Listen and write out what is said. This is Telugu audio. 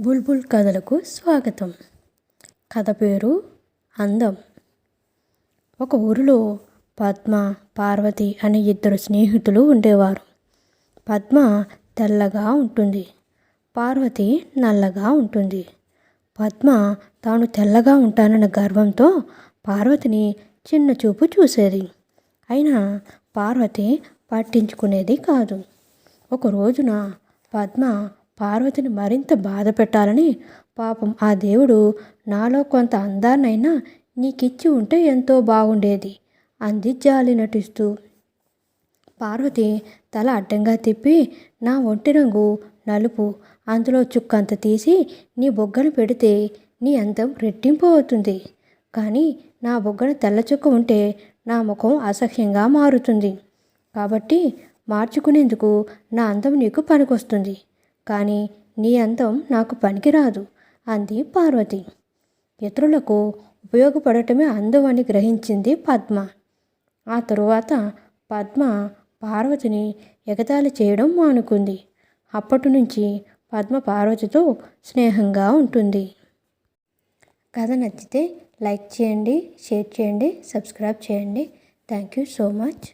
బుల్బుల్ కథలకు స్వాగతం. కథ పేరు అందం. ఒక ఊరిలో పద్మ పార్వతి అనే ఇద్దరు స్నేహితులు ఉండేవారు. పద్మ తెల్లగా ఉంటుంది పార్వతి నల్లగా ఉంటుంది. పద్మ తాను తెల్లగా ఉంటానన్న గర్వంతో పార్వతిని చిన్న చూపు చూసేది. అయినా పార్వతి పట్టించుకునేది కాదు. ఒక రోజున పద్మ పార్వతిని మరింత బాధ పెట్టాలని పాపం ఆ దేవుడు నాలో కొంత అందాన్నైనా నీకిచ్చి ఉంటే ఎంతో బాగుండేది అంది జాలి నటిస్తూ. పార్వతి తల అడ్డంగా తిప్పి నా ఒంటి రంగు నలుపు అందులో చుక్కంత తీసి నీ బొగ్గను పెడితే నీ అందం రెట్టింపు అవుతుంది. కానీ నా బొగ్గన తెల్ల చుక్క ఉంటే నా ముఖం అసహ్యంగా మారుతుంది. కాబట్టి మార్చుకునేందుకు నా అందం నీకు పనికొస్తుంది. కానీ నీ అందం నాకు పనికిరాదు అంది పార్వతి. ఇతరులకు ఉపయోగపడటమే అందం అని గ్రహించింది పద్మ. ఆ తరువాత పద్మ పార్వతిని ఎగతాళి చేయడం మానుకుంది. అప్పటి నుంచి పద్మ పార్వతితో స్నేహంగా ఉంటుంది. కథ నచ్చితే లైక్ చేయండి షేర్ చేయండి సబ్స్క్రైబ్ చేయండి. Thank you so much.